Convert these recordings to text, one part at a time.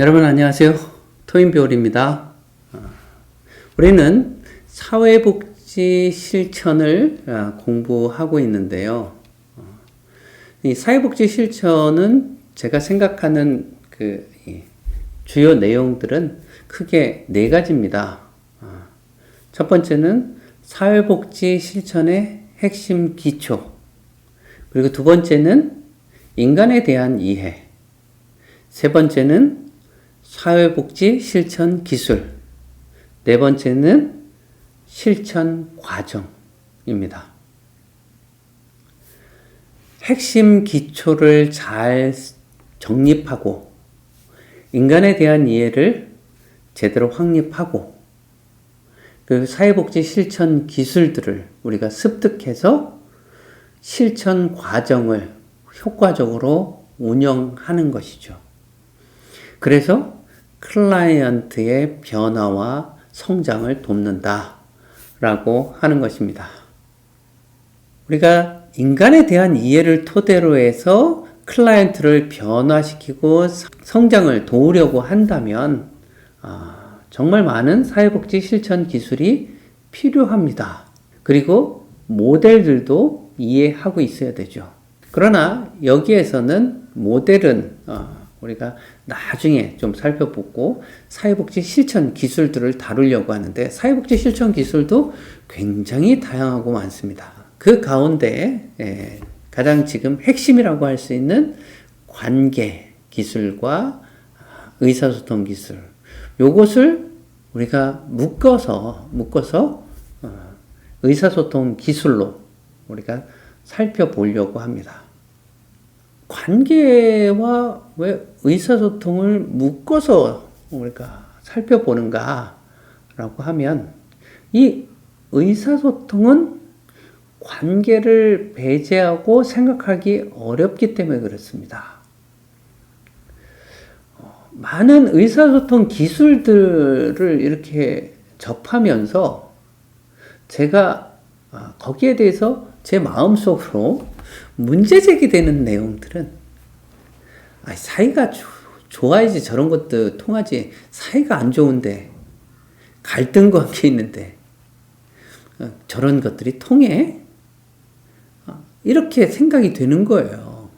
여러분 안녕하세요. 토인비올입니다. 어, 우리는 사회복지 실천을 어, 공부하고 있는데요. 어, 이 사회복지 실천은 제가 생각하는 그 주요 내용들은 크게 네 가지입니다. 첫 번째는 사회복지 실천의 핵심 기초. 그리고 두 번째는 인간에 대한 이해. 세 번째는 사회복지 실천 기술. 네 번째는 실천 과정입니다. 핵심 기초를 잘 정립하고 인간에 대한 이해를 제대로 확립하고 그 사회복지 실천 기술들을 우리가 습득해서 실천 과정을 효과적으로 운영하는 것이죠. 그래서 클라이언트의 변화와 성장을 돕는다. 라고 하는 것입니다. 우리가 인간에 대한 이해를 토대로 해서 클라이언트를 변화시키고 성장을 도우려고 한다면 아, 정말 많은 사회복지 실천 기술이 필요합니다. 그리고 모델들도 이해하고 있어야 되죠. 그러나 여기에서는 모델은 어, 우리가 나중에 좀 살펴보고 사회복지 실천 기술들을 다루려고 하는데 사회복지 실천 기술도 굉장히 다양하고 많습니다. 그 가운데 예, 가장 지금 핵심이라고 할 수 있는 관계 기술과 의사소통 기술 요것을 우리가 묶어서 묶어서 어, 의사소통 기술로 우리가 살펴보려고 합니다. 관계와 왜 의사소통을 묶어서 우리가 살펴보는가라고 하면 이 의사소통은 관계를 배제하고 생각하기 어렵기 때문에 그렇습니다. 어, 많은 의사소통 기술들을 이렇게 접하면서 제가 아, 거기에 대해서 제 마음속으로 문제 제기되는 내용들은 아, 사이가 조, 좋아야지 저런 것도 통하지 사이가 안 좋은데 갈등 관계 있는데 어, 저런 것들이 통해 어, 이렇게 생각이 되는 거예요.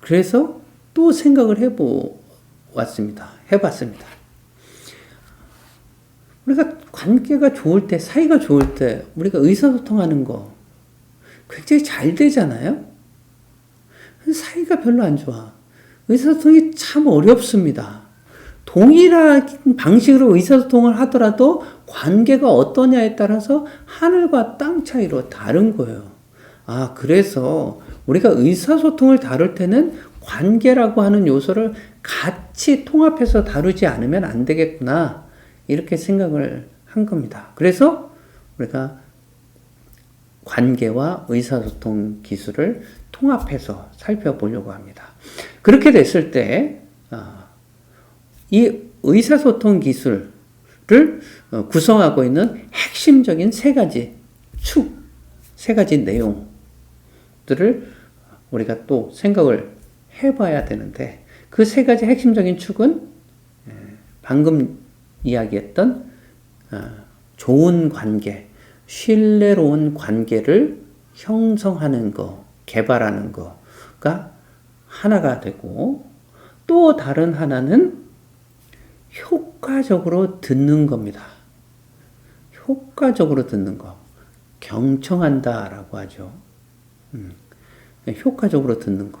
그래서 또 생각을 해보았습니다. 해봤습니다. 우리가 관계가 좋을 때, 사이가 좋을 때, 우리가 의사소통하는 거, 굉장히 잘 되잖아요? 사이가 별로 안 좋아. 의사소통이 참 어렵습니다. 동일한 방식으로 의사소통을 하더라도 관계가 어떠냐에 따라서 하늘과 땅 차이로 다른 거예요. 아, 그래서 우리가 의사소통을 다룰 때는 관계라고 하는 요소를 같이 통합해서 다루지 않으면 안 되겠구나. 이렇게 생각을 한 겁니다. 그래서 우리가 관계와 의사소통 기술을 통합해서 살펴보려고 합니다. 그렇게 됐을 때, 어, 이 의사소통 기술을 어, 구성하고 있는 핵심적인 세 가지 축, 세 가지 내용들을 우리가 또 생각을 해봐야 되는데, 그 세 가지 핵심적인 축은 예, 방금 이야기했던 어, 좋은 관계, 신뢰로운 관계를 형성하는 거, 개발하는 거가 하나가 되고 또 다른 하나는 효과적으로 듣는 겁니다. 효과적으로 듣는 거. 경청한다라고 하죠. 음, 효과적으로 듣는 거.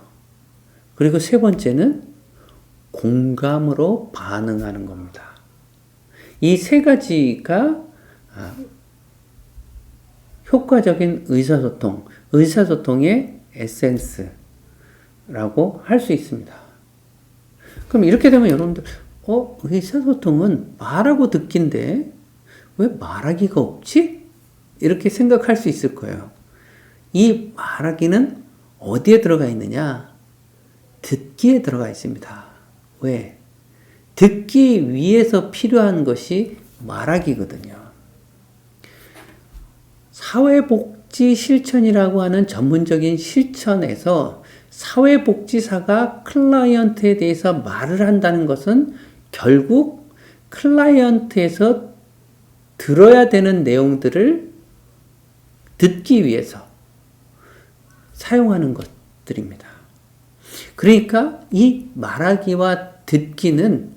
그리고 세 번째는 공감으로 반응하는 겁니다. 이 세 가지가 아, 효과적인 의사소통, 의사소통의 에센스라고 할 수 있습니다. 그럼 이렇게 되면 여러분들, 어, 의사소통은 말하고 듣기인데 왜 말하기가 없지? 이렇게 생각할 수 있을 거예요. 이 말하기는 어디에 들어가 있느냐? 듣기에 들어가 있습니다. 왜? 듣기 위해서 필요한 것이 말하기거든요. 사회복지 실천이라고 하는 전문적인 실천에서 사회복지사가 클라이언트에 대해서 말을 한다는 것은 결국 클라이언트에서 들어야 되는 내용들을 듣기 위해서 사용하는 것들입니다. 그러니까 이 말하기와 듣기는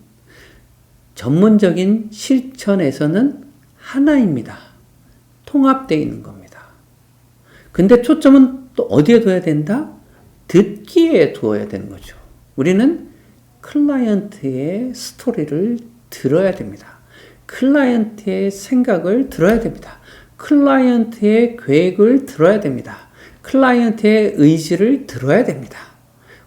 전문적인 실천에서는 하나입니다. 통합되어 있는 겁니다. 근데 초점은 또 어디에 둬야 된다? 듣기에 두어야 되는 거죠. 우리는 클라이언트의 스토리를 들어야 됩니다. 클라이언트의 생각을 들어야 됩니다. 클라이언트의 계획을 들어야 됩니다. 클라이언트의 의지를 들어야 됩니다.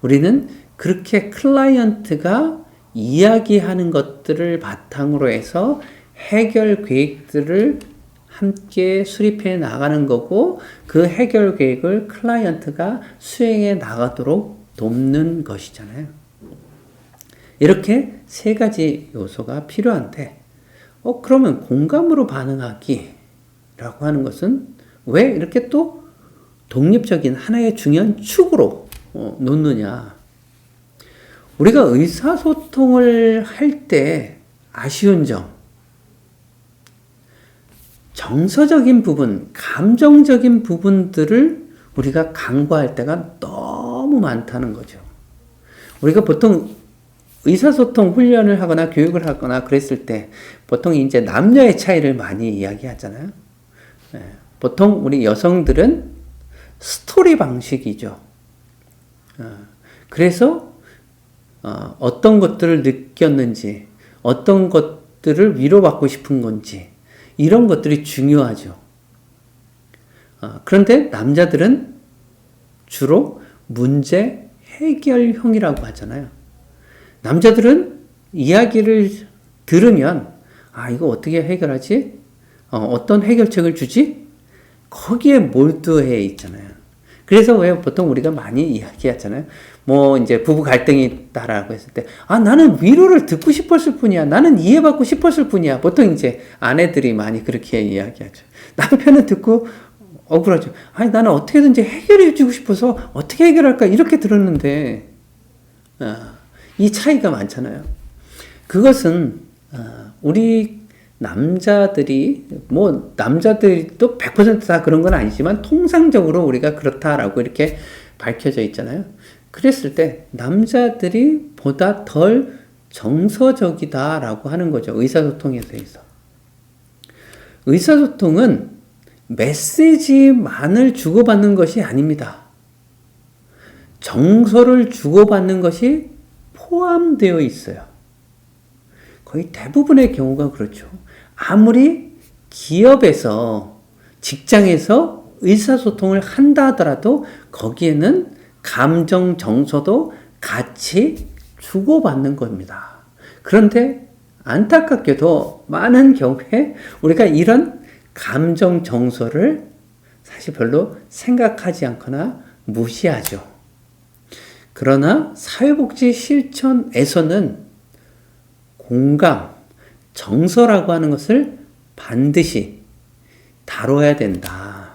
우리는 그렇게 클라이언트가 이야기하는 것들을 바탕으로 해서 해결 계획들을 함께 수립해 나가는 거고 그 해결 계획을 클라이언트가 수행해 나가도록 돕는 것이잖아요. 이렇게 세 가지 요소가 필요한데, 어, 그러면 공감으로 반응하기라고 하는 것은 왜 이렇게 또 독립적인 하나의 중요한 축으로 어, 놓느냐. 우리가 의사소통을 할 때 아쉬운 점, 정서적인 부분, 감정적인 부분들을 우리가 강구할 때가 너무 많다는 거죠. 우리가 보통 의사소통 훈련을 하거나 교육을 하거나 그랬을 때 보통 이제 남녀의 차이를 많이 이야기하잖아요. 네. 보통 우리 여성들은 스토리 방식이죠. 어, 그래서 어, 어떤 것들을 느꼈는지, 어떤 것들을 위로받고 싶은 건지, 이런 것들이 중요하죠. 어, 그런데 남자들은 주로 문제 해결형이라고 하잖아요. 남자들은 이야기를 들으면, 아, 이거 어떻게 해결하지? 어, 떤 해결책을 주지? 거기에 몰두해 있잖아요. 그래서 왜 보통 우리가 많이 이야기하잖아요. 뭐 이제 부부 갈등이 있다라고 했을 때, 아, 나는 위로를 듣고 싶었을 뿐이야. 나는 이해받고 싶었을 뿐이야. 보통 이제 아내들이 많이 그렇게 이야기하죠. 남편은 듣고 억울하죠. 아니, 나는 어떻게든지 해결해 주고 싶어서 어떻게 해결할까? 이렇게 들었는데, 어, 이 차이가 많잖아요. 그것은, 어, 우리 남자들이, 뭐, 남자들도 100%다 그런 건 아니지만, 통상적으로 우리가 그렇다라고 이렇게 밝혀져 있잖아요. 그랬을 때 남자들이 보다 덜 정서적이다라고 하는 거죠. 의사소통에 대해서. 의사소통은 메시지만을 주고받는 것이 아닙니다. 정서를 주고받는 것이 포함되어 있어요. 거의 대부분의 경우가 그렇죠. 아무리 기업에서, 직장에서 의사소통을 한다 하더라도 거기에는 감정 정서도 같이 주고받는 겁니다. 그런데 안타깝게도 많은 경우에 우리가 이런 감정 정서를 사실 별로 생각하지 않거나 무시하죠. 그러나 사회복지 실천에서는 공감, 정서라고 하는 것을 반드시 다뤄야 된다.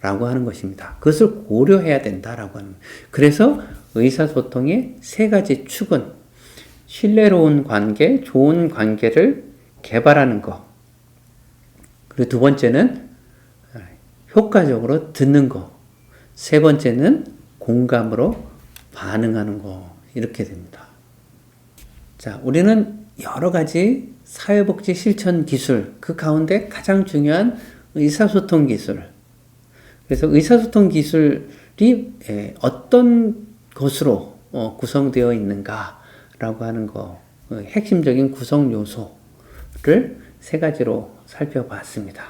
라고 하는 것입니다. 그것을 고려해야 된다라고 하는. 그래서 의사소통의 세 가지 축은 신뢰로운 관계, 좋은 관계를 개발하는 것. 그리고 두 번째는 효과적으로 듣는 것. 세 번째는 공감으로 반응하는 것. 이렇게 됩니다. 자, 우리는 여러 가지 사회복지 실천 기술, 그 가운데 가장 중요한 의사소통 기술, 그래서 의사소통 기술이 어떤 것으로 어, 구성되어 있는가라고 하는 거, 어, 핵심적인 구성 요소를 세 가지로 살펴봤습니다.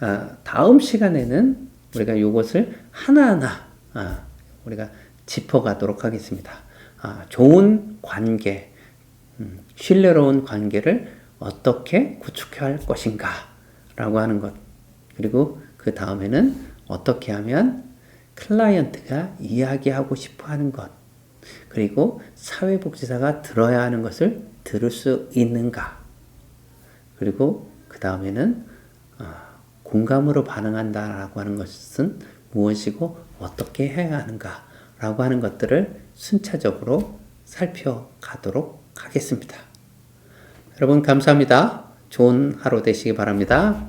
아, 다음 시간에는 우리가 이것을 하나하나 아, 우리가 짚어가도록 하겠습니다. 아, 좋은 관계, 음, 신뢰로운 관계를 어떻게 구축할 것인가라고 하는 것, 그리고 그 다음에는 어떻게 하면 클라이언트가 이야기하고 싶어 하는 것, 그리고 사회복지사가 들어야 하는 것을 들을 수 있는가, 그리고 그 다음에는 어, 공감으로 반응한다라고 하는 것은 무엇이고 어떻게 해야 하는가 라고 하는 것들을 순차적으로 살펴가도록 하겠습니다. 여러분 감사합니다. 좋은 하루 되시기 바랍니다.